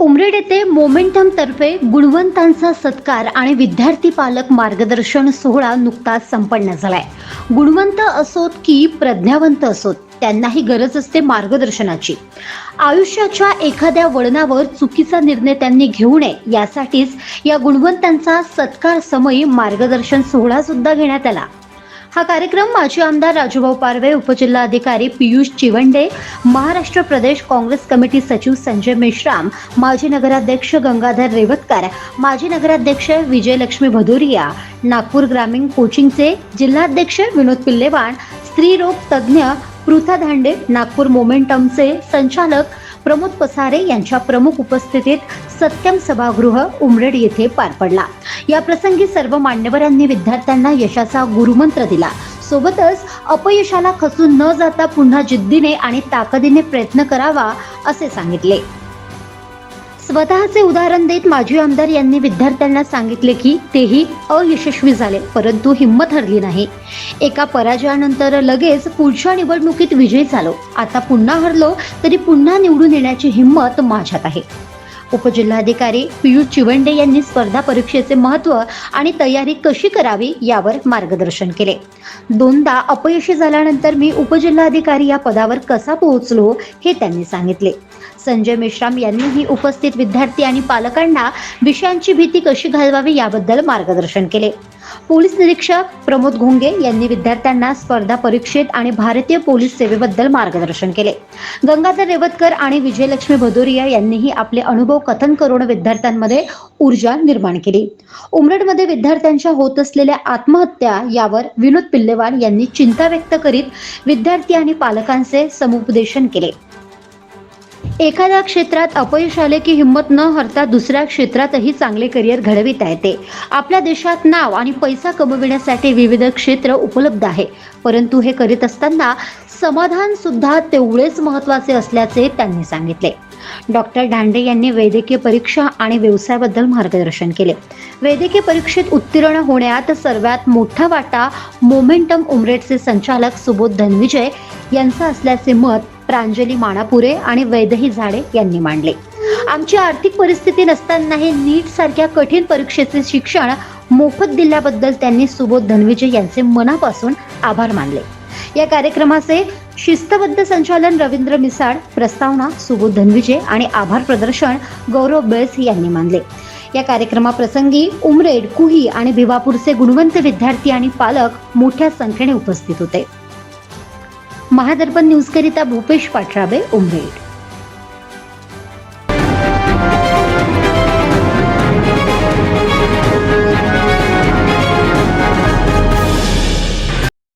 उमरेड येथे मोमेंटम तर्फे गुणवंतांचा सत्कार आणि विद्यार्थी पालक मार्गदर्शन सोहळा नुकताच संपन्न झालाय. गुणवंत असोत की प्रज्ञावंत असोत त्यांनाही गरज असते मार्गदर्शनाची. आयुष्याच्या एखाद्या वळणावर चुकीचा निर्णय त्यांनी घेऊ नये यासाठीच या गुणवंतांचा सत्कार समयी मार्गदर्शन सोहळा सुद्धा घेण्यात आला. हा कार्यक्रम माजी आमदार राजूभाऊ पारवे उपजिल्हाधिकारी पियुष चिवंडे महाराष्ट्र प्रदेश काँग्रेस कमिटी सचिव संजय मेश्राम माजी नगराध्यक्ष गंगाधर रेवतकर माजी नगराध्यक्ष विजयलक्ष्मी भदुरिया नागपूर ग्रामीण कोचिंगचे जिल्हाध्यक्ष विनोद पिल्लेवाण स्त्रीरोग तज्ज्ञ पृथा धांडे नागपूर मोमेंटमचे संचालक प्रमोद पसारे यांच्या प्रमुख उपस्थितीत सत्यम सभागृह उमरेड येथे पार पडला. या प्रसंगी सर्व मान्यवरांनी विद्यार्थ्यांना यशाचा गुरुमंत्र दिला. सोबतच अपयशाला खचून न जाता पुन्हा जिद्दीने आणि ताकदीने प्रयत्न करावा असे सांगितले. स्वतःचे उदाहरण देत माजी आमदार यांनी विद्यार्थ्यांना सांगितले की तेही अयशस्वी झाले परंतु हिंमत हरली नाही. एका पराजयानंतर लगेच पुढच्या निवडणुकीत विजयी झालो. आता पुन्हा हरलो तरी पुन्हा निवडून येण्याची हिंमत माझ्यात आहे. उपजिल्हाधिकारी पियुष चिवंडे यांनी स्पर्धा परीक्षेचे महत्त्व आणि तयारी कशी करावी यावर मार्गदर्शन केले. दोनदा अपयशी झाल्यानंतर मी उपजिल्हाधिकारी या पदावर कसा पोहोचलो हे त्यांनी सांगितले. संजय मेश्राम यांनीही उपस्थित विद्यार्थी आणि पालकांना विषयांची भीती कशी घालवावी याबद्दल मार्गदर्शन केले. पोलीस निरीक्षक प्रमोद घोंगे यांनी विद्यार्थ्यांना स्पर्धा परीक्षेत आणि भारतीय पोलीस सेवेबद्दल मार्गदर्शन केले. गंगाधर रेवतकर आणि विजयलक्ष्मी भदोरिया यांनीही आपले अनुभव कथन करून विद्यार्थ्यांमध्ये ऊर्जा निर्माण केली. उमरेडमध्ये विद्यार्थ्यांच्या होत असलेल्या आत्महत्या यावर विनोद पिल्लेवाल यांनी चिंता व्यक्त करीत विद्यार्थी आणि पालकांचे समुपदेशन केले. एखाद्या क्षेत्रात अपयश आले की हिंमत न हरता दुसऱ्या क्षेत्रातही चांगले करिअर घडविता येते. आपल्या देशात नाव आणि पैसा कमविण्यासाठी विविध क्षेत्र उपलब्ध आहे. परंतु हे करीत असताना समाधान सुद्धा तेवढेच महत्त्वाचे असल्याचे त्यांनी सांगितले. डॉक्टर दांडे यांनी वैद्यकीय परीक्षा आणि व्यवसायाबद्दल मार्गदर्शन केले. वैद्यकीय परीक्षेत उत्तीर्ण होण्यात सर्वात मोठा वाटा मोमेंटम उमरेटचे संचालक सुबोध धनविजय यांचा असल्याचे मत प्रांजली माणापुरे आणि वैदही झाडे यांनी मांडले. आमची आर्थिक परिस्थिती नसतानाही नीट सारख्या कठीण परीक्षेचे शिक्षण मोफत दिल्याबद्दल त्यांनी सुबोध धनविजय यांचे मनापासून आभार मानले. या कार्यक्रमाचे शिस्तबद्ध संचालन रवींद्र मिसाळ प्रस्तावना सुबोध धनविजय आणि आभार प्रदर्शन गौरव बेस यांनी मानले. या कार्यक्रमाप्रसंगी उमरेड कुही आणि भिवापूरचे गुणवंत विद्यार्थी आणि पालक मोठ्या संख्येने उपस्थित होते. महादर्पण न्यूजकरिता भूपेश पाठराबे उमरेड